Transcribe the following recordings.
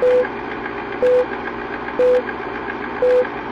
Thank you.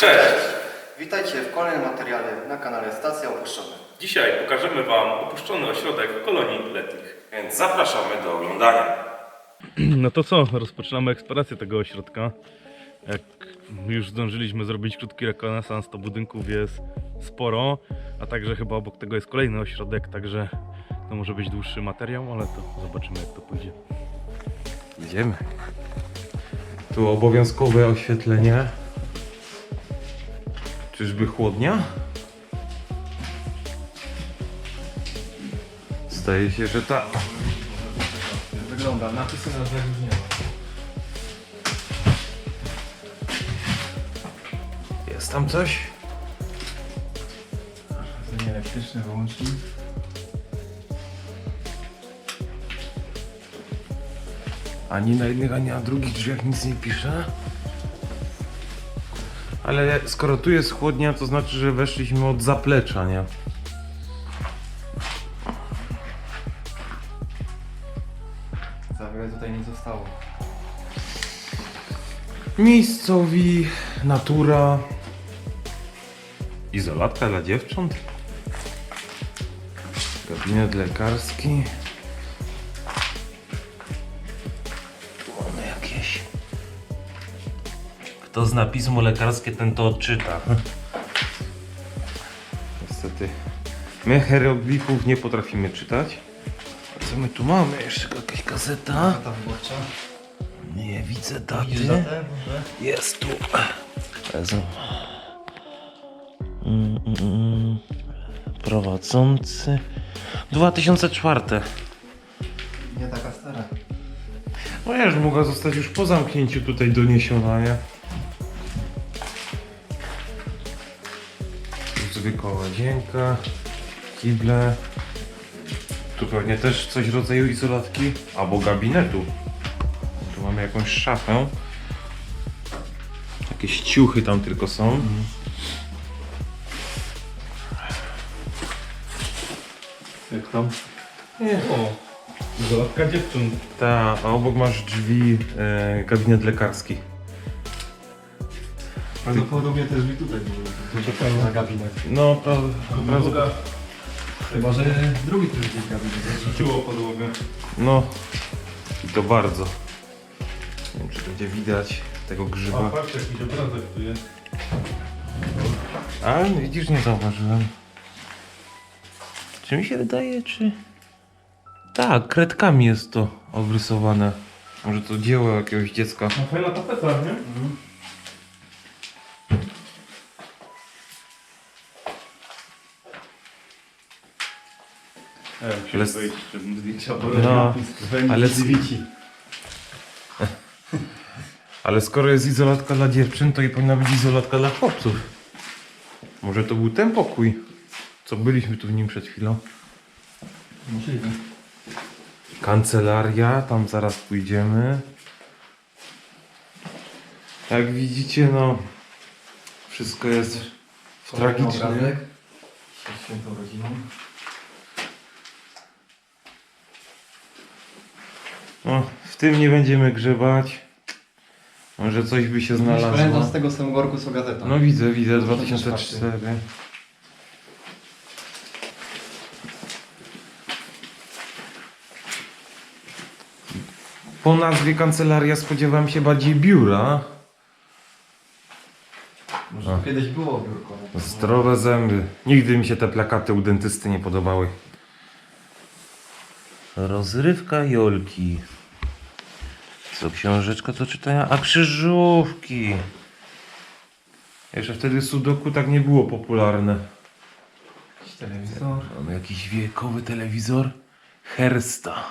Cześć! Witajcie w kolejnym materiale na kanale Stacja Opuszczona. Dzisiaj pokażemy Wam opuszczony ośrodek kolonii letnich. Więc zapraszamy do oglądania. No to co, rozpoczynamy eksplorację tego ośrodka. Jak już zdążyliśmy zrobić krótki rekonesans, to budynków jest sporo, a także chyba obok tego jest kolejny ośrodek, także to może być dłuższy materiał, ale to zobaczymy jak to pójdzie. Idziemy. Tu obowiązkowe oświetlenie. Czyżby chłodnia? Zdaje się, że tak. Wygląda, napisy na drzwiach już nie ma. Jest tam coś? Zenie elektryczny wyłącznik. Ani na jednych, ani na drugich drzwiach nic nie pisze. Ale skoro tu jest chłodnia, to znaczy, że weszliśmy od zaplecza, nie? Za wiele tutaj nie zostało. Miejscowi, natura. Izolatka dla dziewcząt. Gabinet lekarski. Kto zna pismo lekarskie, ten to odczyta. Niestety. My hieroglifów nie potrafimy czytać. A Co my tu mamy? Jeszcze jakaś gazeta. Ta wyborcza. Nie widzę Widzisz daty. datę? Może? Jest tu. Jezu. Mm, mm, mm. Prowadzący. 2004. Nie taka stara. No ja już mogła zostać już po zamknięciu tutaj doniesiona, nie? Zwykła łazienka, kible. Tu pewnie też coś w rodzaju izolatki albo gabinetu. Tu mamy jakąś szafę. Jakieś ciuchy tam tylko są. Jak tam? Nie. O, izolatka dziewcząt. Ta, a obok masz drzwi, e, gabinet lekarski. Prawdopodobnie też drzwi tutaj. Czekamy na gabinet. No, prawda. Chyba, że drugi też gdzieś gabinet. rzuciło podłogę. No, i to bardzo. Nie wiem, czy będzie widać tego A grzyba. patrz jakiś obrazek tu jest. A, widzisz, nie zauważyłem. Czy mi się wydaje, czy... Tak, kredkami jest to obrysowane. Może to dzieło jakiegoś dziecka. No fajna tapeta, nie? Ja Ale s- No, ale, Zwici. ale skoro jest izolatka dla dziewczyn, to i powinna być izolatka dla chłopców. Może to był ten pokój, co byliśmy tu w nim przed chwilą. Możliwe. Kancelaria, tam zaraz pójdziemy. Jak widzicie, no wszystko jest w tragicznym. Świętą rodziną. No, w tym nie będziemy grzebać. Może coś by się znalazło. z tego samego co gazeta. No widzę, widzę, 2004. Po nazwie kancelaria spodziewam się bardziej biura. Może A. kiedyś było biurko. Zdrowe zęby. Nigdy mi się te plakaty u dentysty nie podobały. Rozrywka Jolki. Co książeczka do czytania? A krzyżówki. Jeszcze wtedy sudoku tak nie było popularne. Jakiś telewizor. Mamy jakiś wiekowy telewizor. Hersta.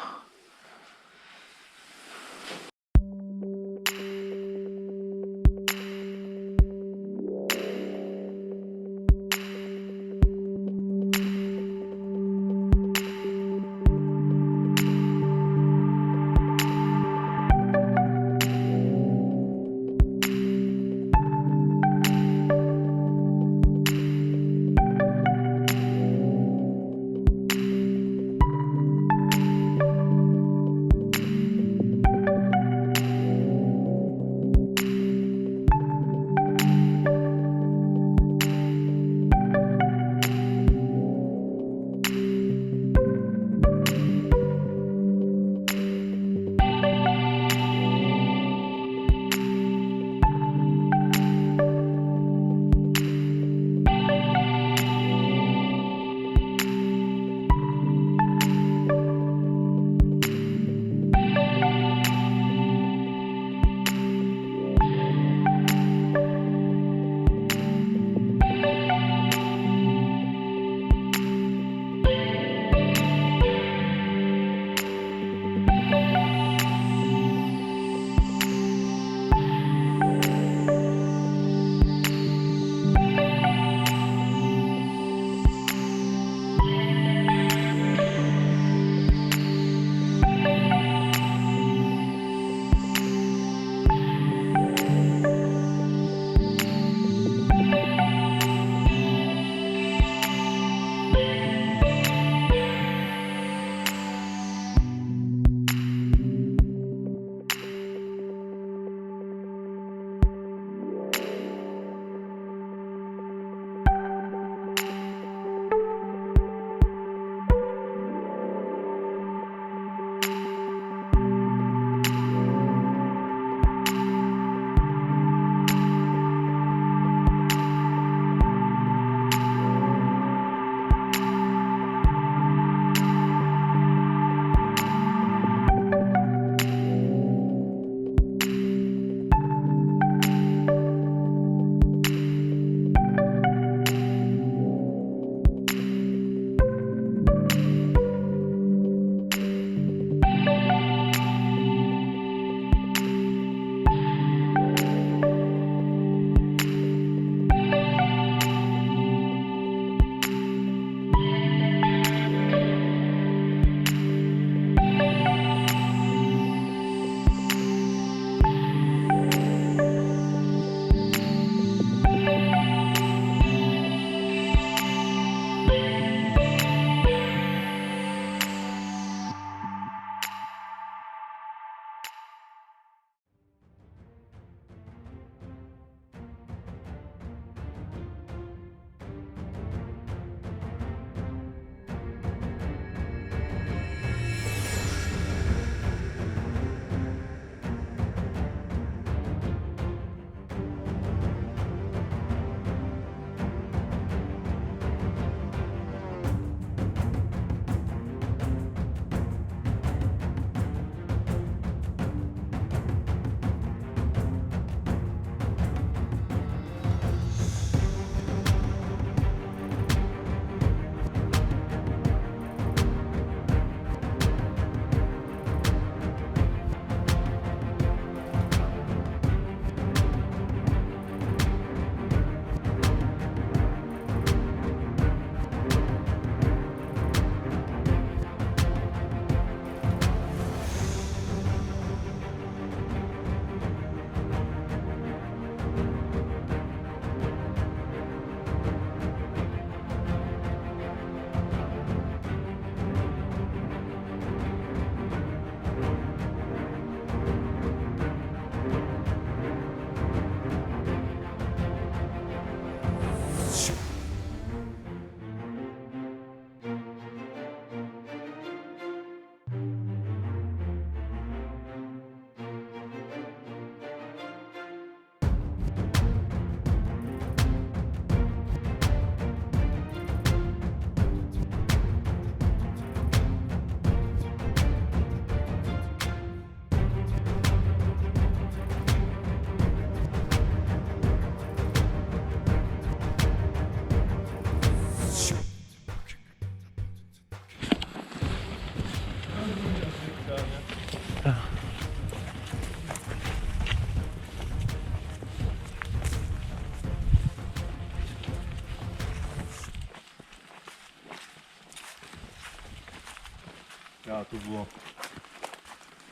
Tu było.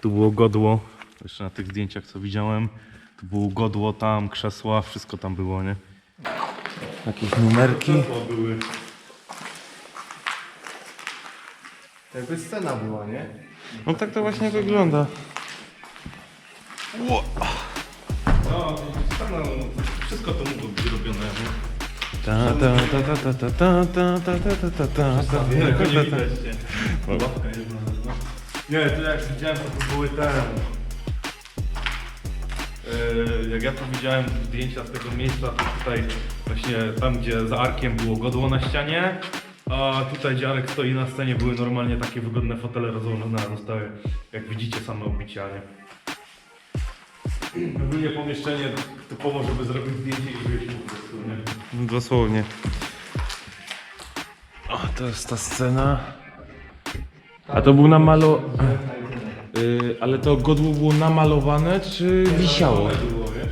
Tu było godło. Jeszcze na tych zdjęciach co widziałem. Tu było godło tam, krzesła, wszystko tam było, nie? Jakieś numerki. Krzesła były. To jakby scena była, nie? No tak to właśnie wygląda. No, scena, wszystko to mogło być robione, nie? Ta ta ta ta ta ta ta ta ta ta ta ta ta Tego nie ta widać, nie? Łapka jedna, no. Nie, to jak widziałem, to, były te... Yy, jak ja to widziałem zdjęcia z tego miejsca, to tutaj właśnie tam, gdzie za arkiem było godło na ścianie, a tutaj, gdzie stoi na scenie, były normalnie takie wygodne fotele rozłożone, a zostały, jak widzicie, same obicia, nie? Ogólnie pomieszczenie typowo, żeby zrobić zdjęcie i wyjść po prostu, nie? Dosłownie. O, to jest ta scena. A to był namalo... Yy, ale to godło było namalowane, czy wisiało? wiesz?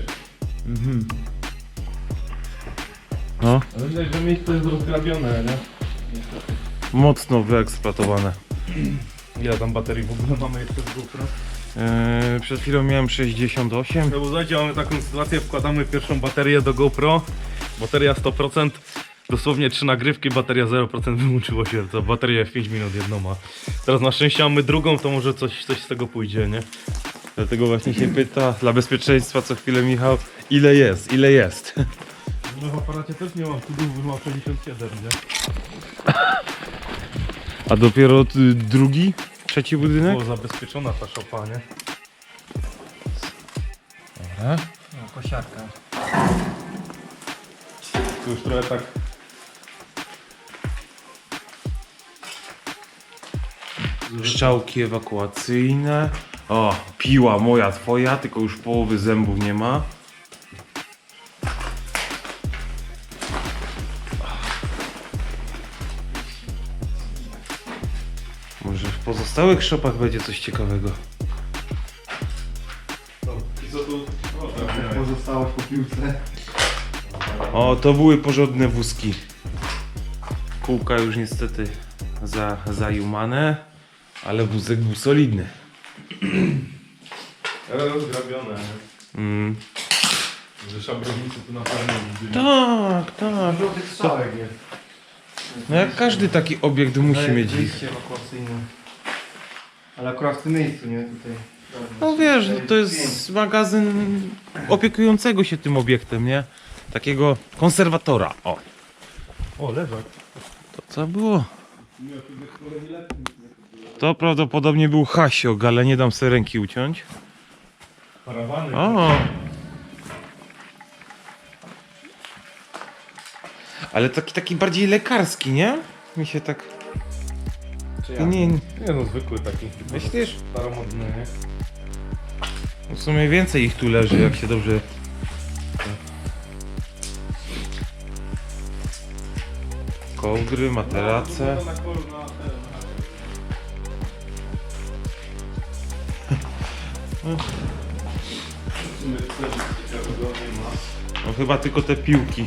No, Ale widać, że miejsce jest rozgrabione, nie? mocno wyeksploatowane. Ile tam baterii w ogóle mamy jeszcze z GoPro? Yy, przed chwilą miałem 68. No bo słuchajcie, mamy taką sytuację, wkładamy pierwszą baterię do GoPro, bateria 100%, dosłownie 3 nagrywki, bateria 0% wyłączyło się, to bateria w 5 minut jedną ma. Teraz na szczęście mamy drugą, to może coś, coś z tego pójdzie, nie? Dlatego właśnie się pyta dla bezpieczeństwa co chwilę Michał, ile jest, ile jest. No w aparacie też nie mam cudów, bo mam 67, nie? A dopiero y, drugi, trzeci budynek? Było zabezpieczona ta szopa, nie? Dobra. No, kosiarka. Tu już trochę tak Szczałki ewakuacyjne. O, piła moja, twoja, tylko już połowy zębów nie ma. Może w pozostałych szopach będzie coś ciekawego. I co tu? O, tak. Pozostałość po piłce. O, to były porządne wózki. Kółka już niestety za, zajumane, ale wózek był solidny. Ale rozgrabione, nie? Mm. Że szabrownicy tu na pewno. Tak, tak. Dużo tych strzałek jest. No jak każdy taki obiekt musi mieć ich. Wyjście ewakuacyjne. Ale akurat w tym miejscu, nie? Tutaj. No wiesz, no to jest magazyn opiekującego się tym obiektem, nie? Takiego konserwatora. O, O, leżak. to co było? To prawdopodobnie był Hasiok, ale nie dam sobie ręki uciąć. Parawany. O! Ale taki, taki bardziej lekarski, nie? Mi się tak... Czy Nie, nie, Nie no, zwykły taki. myślisz? Staromodny, nie? W sumie więcej ich tu leży, jak się dobrze... Kołdry, materace. No chyba tylko te piłki.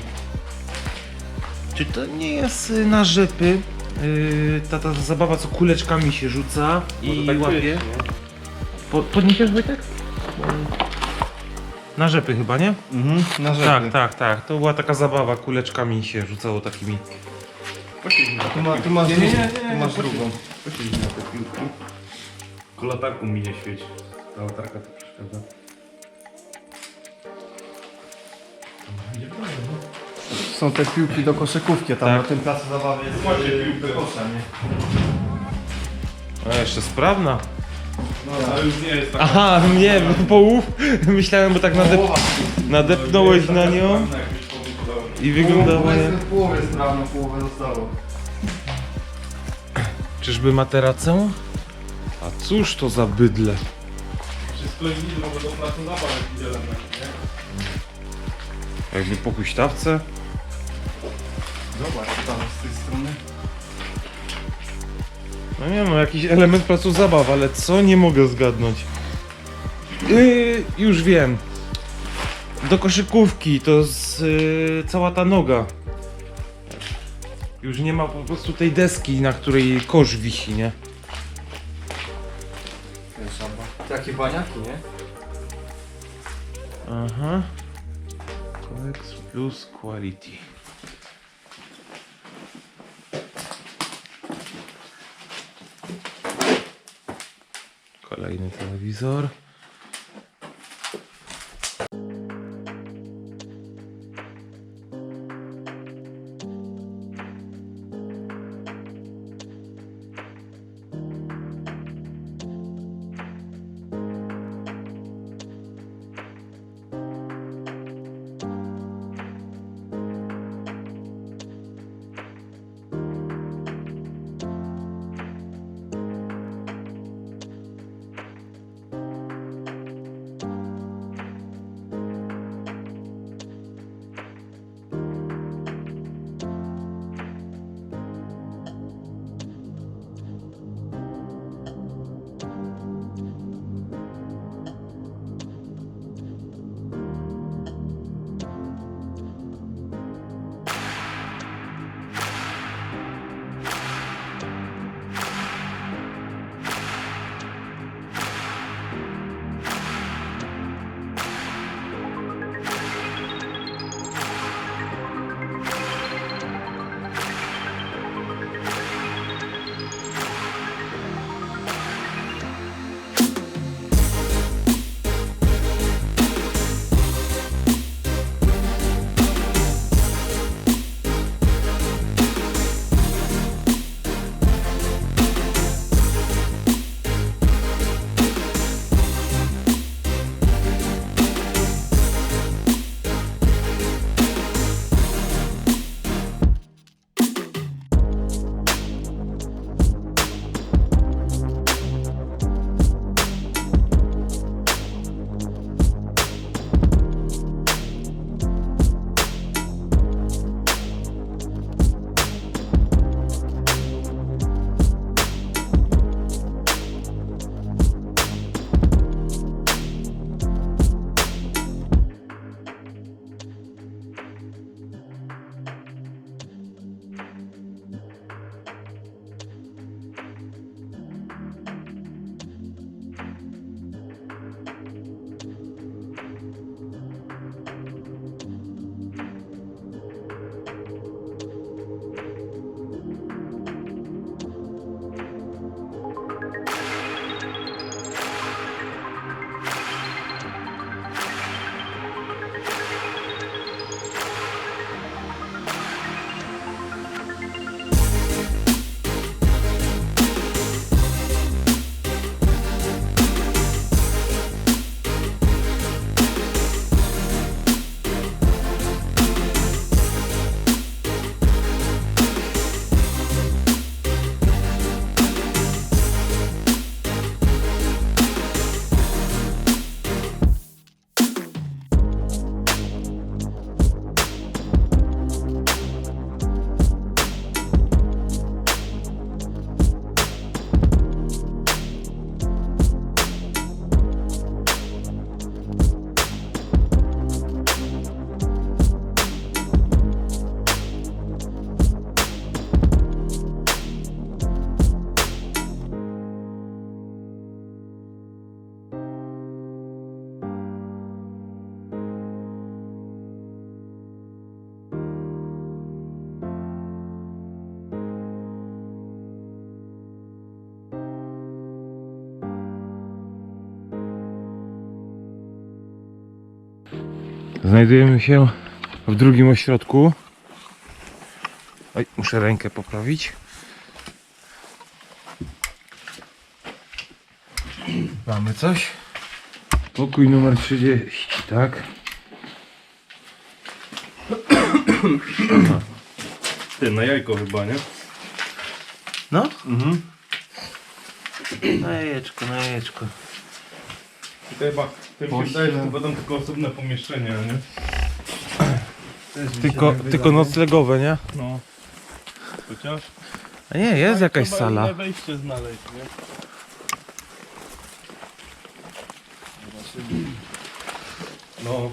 Czy to nie jest y, na rzepy? Yy, ta, ta zabawa, co kuleczkami się rzuca i tak łapie. Po, podniesiesz Wojtek? Na rzepy chyba, nie? Mhm, na Tak, tak, tak. To była taka zabawa, kuleczkami się rzucało takimi. Tu, ma, tu masz Nie, nie, nie, drugą. nie, Tu masz drugą. Posiedź na te piłki. Kolatarku mi nie świeci. Ta latarka to przeszkadza. Są te piłki do koszykówki, tam Tak. na tym placu zabawy jest Macie y, piłkę. do kosza, nie? A jeszcze sprawna. Ale już nie jest taka Aha, nie, połów. Myślałem, bo tak nade, Połowa. nadepnąłeś na nią i wyglądało jak... Połowę, połowę sprawną, połowę zostało. Czyżby materacę? A cóż to za bydle? Jest widzę, bo to placu zabaw jakiś element, nie? Jakby po huśtawce? Zobacz, tam z tej strony. No nie no, jakiś element placu zabaw, ale co? Nie mogę zgadnąć. Yy, już wiem. Do koszykówki, to z yy, cała ta noga. Już nie ma po prostu tej deski, na której kosz wisi, nie? Takie baniaki, nie? Aha. Codex Plus Quality. Kolejny telewizor. Znajdujemy się w drugim ośrodku. Oj, muszę rękę poprawić. Mamy coś. Pokój numer 30, tak? Ty, na jajko chyba, nie? No? Mhm. Na jajeczko, na jajeczko. I to się wydaje, że to będą tylko osobne pomieszczenia, nie? Tylko, tylko noclegowe, nie? No. Chociaż... A nie, jest jakaś Trzeba sala. inne wejście znaleźć, nie? No.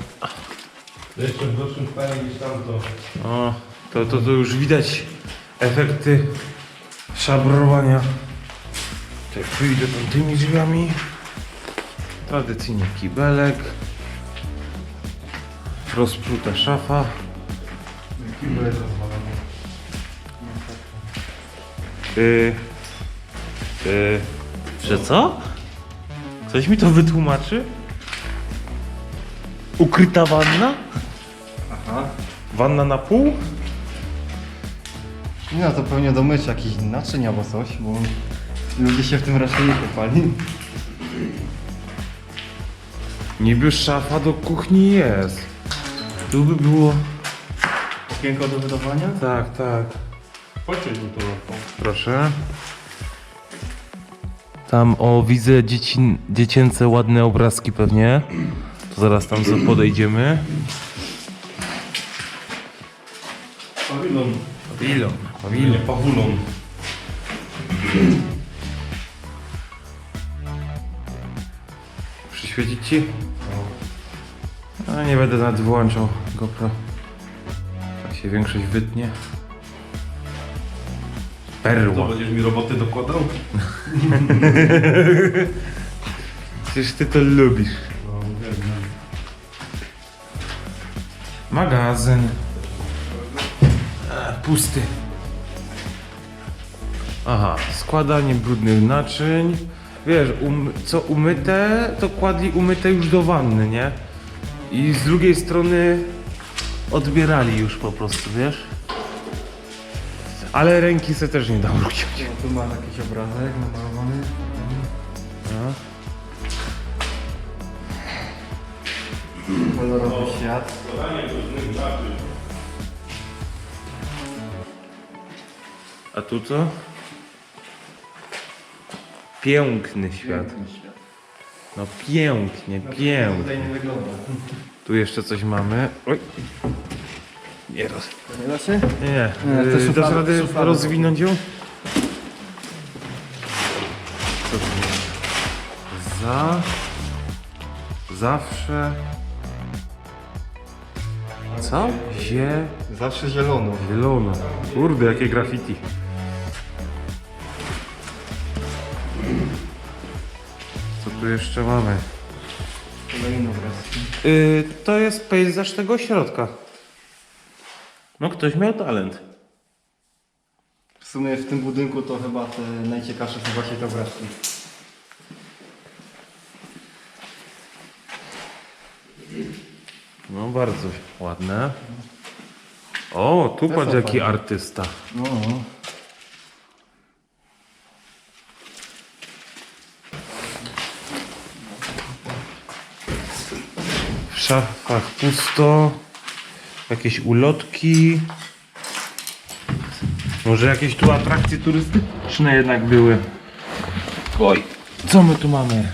Jeszcze w gorszym stanie niż tamto. O, to, to, to już widać efekty szabrowania. Tak, wyjdę tam tymi drzwiami. Tradycyjnie kibelek. Rozpruta szafa. Kibel rozwalony. Yy, yy, że co? Ktoś mi to wytłumaczy? Ukryta wanna? Aha. Wanna na pół? No to pewnie do mycia jakichś naczyń albo coś, bo ludzie się w tym raczej nie kopali. Niby szafa do kuchni jest. Tu by było... Okienko do wydawania? Tak, tak. Pociąć mi to lampą. Proszę. Tam o widzę dzieci, dziecięce ładne obrazki pewnie. To zaraz tam zo- podejdziemy. Pawilon. Pawilon. Pawilon. pawulon. Przyświecić ci? No nie będę nawet wyłączał GoPro. Tak się większość wytnie. To Perła. będziesz mi roboty dokładał? Przecież ty to lubisz. No, wiem, Magazyn. E, pusty. Aha, składanie brudnych naczyń. Wiesz, um, co umyte, to kładli umyte już do wanny, nie? I z drugiej strony odbierali już po prostu, wiesz? Ale ręki se też nie dało uciąć. No, tu ma jakiś obrazek namalowany. No. Kolorowy świat. A tu co? Piękny świat. Piękny świat. No pięknie, pięknie. Tutaj nie wygląda. Tu jeszcze coś mamy. Oj. Nie roz... Nie da się? Nie, nie. Nie, te Yy, szuflady- Dasz radę szuflady. rozwinąć ją? Co tu jest? Za... Zawsze... Co? Zie... Zawsze zielono. Zielono. Kurde, jakie graffiti. Tu jeszcze mamy? Kolejny obrazki. Yy, to jest pejzaż tego środka. No ktoś miał talent. W sumie w tym budynku to chyba te najciekawsze są właśnie te obrazki. No bardzo ładne. O, tu patrz jaki artysta. No. W szafach pusto. Jakieś ulotki. Może jakieś tu atrakcje turystyczne jednak były. Oj, co my tu mamy?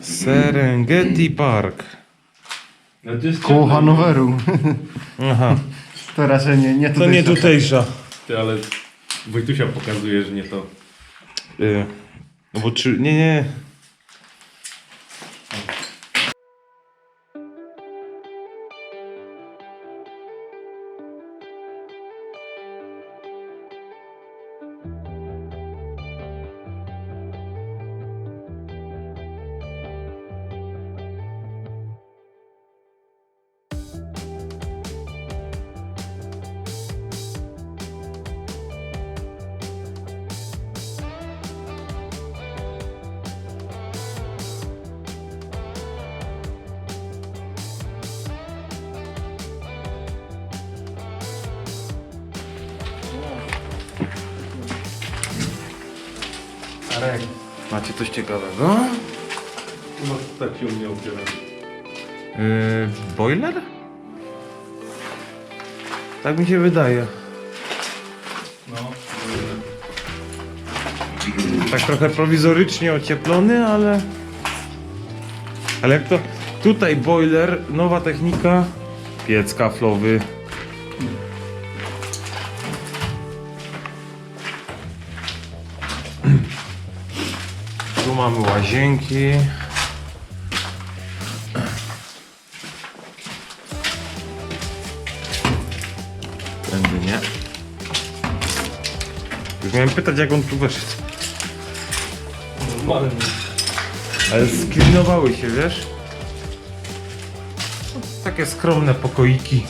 Serengeti Park. No to jest Koło Hanoweru. Aha, To raczej nie, nie to nie tutejsza. tutejsza. Ty, ale Wojtusia pokazuje, że nie to. Y, no bo czy... Nie, nie. Arek. Macie coś ciekawego? No tak się u mnie upiera. Yy, boiler? Tak mi się wydaje. No. Tak trochę prowizorycznie ocieplony, ale... Ale jak to... Tutaj boiler, nowa technika. Piec kaflowy. Tu mamy łazienki. Tędy nie. Już miałem pytać jak on tu weszedł. Normalnie. Ale sklinowały się, wiesz? Takie skromne pokoiki.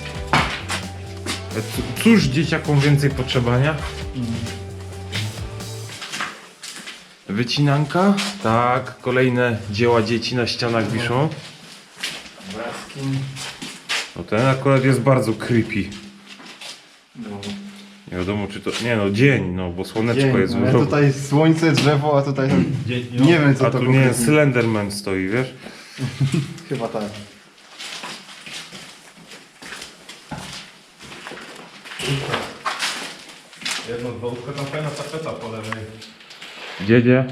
E, Cóż dzieciakom więcej potrzeba, nie? Wycinanka? Tak, kolejne dzieła dzieci na ścianach wiszą. Obrazki. No ten akurat jest bardzo creepy. No. Nie wiadomo czy to... Nie no, dzień, no bo słoneczko Dzień, jest. ale w tutaj słońce, drzewo, a tutaj tam... Nie wiem co A to tu nie konkretnie. Slenderman stoi, wiesz? Chyba tak. Jedno, łóżka, tam fajna tapeta po lewej. Gdzie, gdzie?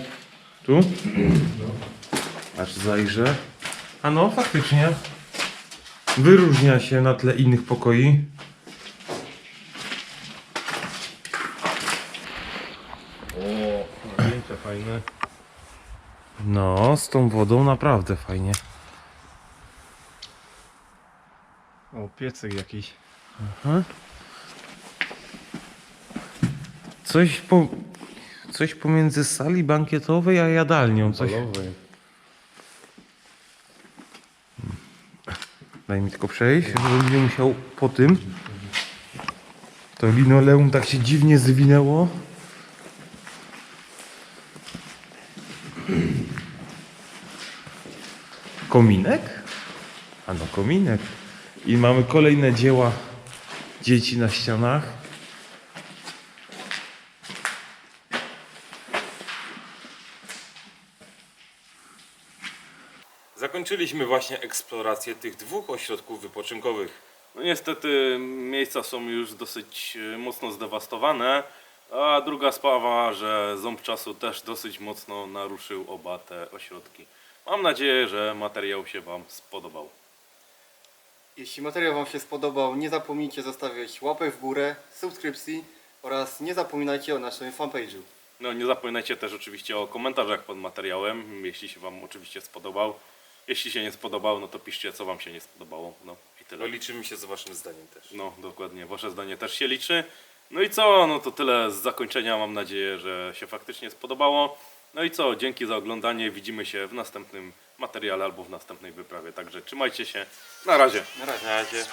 Tu? Aż zajrzę. A no, faktycznie. Wyróżnia się na tle innych pokoi. O, zdjęcia fajne. No, z tą wodą naprawdę fajnie. O, piecyk jakiś. Coś po... Coś pomiędzy sali bankietowej a jadalnią. Coś... Daj mi tylko przejść, żebym nie musiał po tym. To linoleum tak się dziwnie zwinęło. Kominek? A no kominek. I mamy kolejne dzieła dzieci na ścianach. Zakończyliśmy właśnie eksplorację tych dwóch ośrodków wypoczynkowych. No niestety miejsca są już dosyć e, mocno zdewastowane, a druga sprawa, że ząb czasu też dosyć mocno naruszył oba te ośrodki. Mam nadzieję, że materiał się Wam spodobał. Jeśli materiał Wam się spodobał, nie zapomnijcie zostawiać łapek w górę, subskrypcji oraz nie zapominajcie o naszym fanpage'u. No nie zapominajcie też oczywiście o komentarzach pod materiałem, jeśli się Wam oczywiście spodobał. Jeśli się nie spodobał, no to piszcie co Wam się nie spodobało. No i tyle. No liczymy się z waszym zdaniem też. No dokładnie, Wasze zdanie też się liczy. No i co, no to tyle z zakończenia. Mam nadzieję, że się faktycznie spodobało. No i co, dzięki za oglądanie. Widzimy się w następnym materiale albo w następnej wyprawie. Także trzymajcie się. Na razie. Na razie.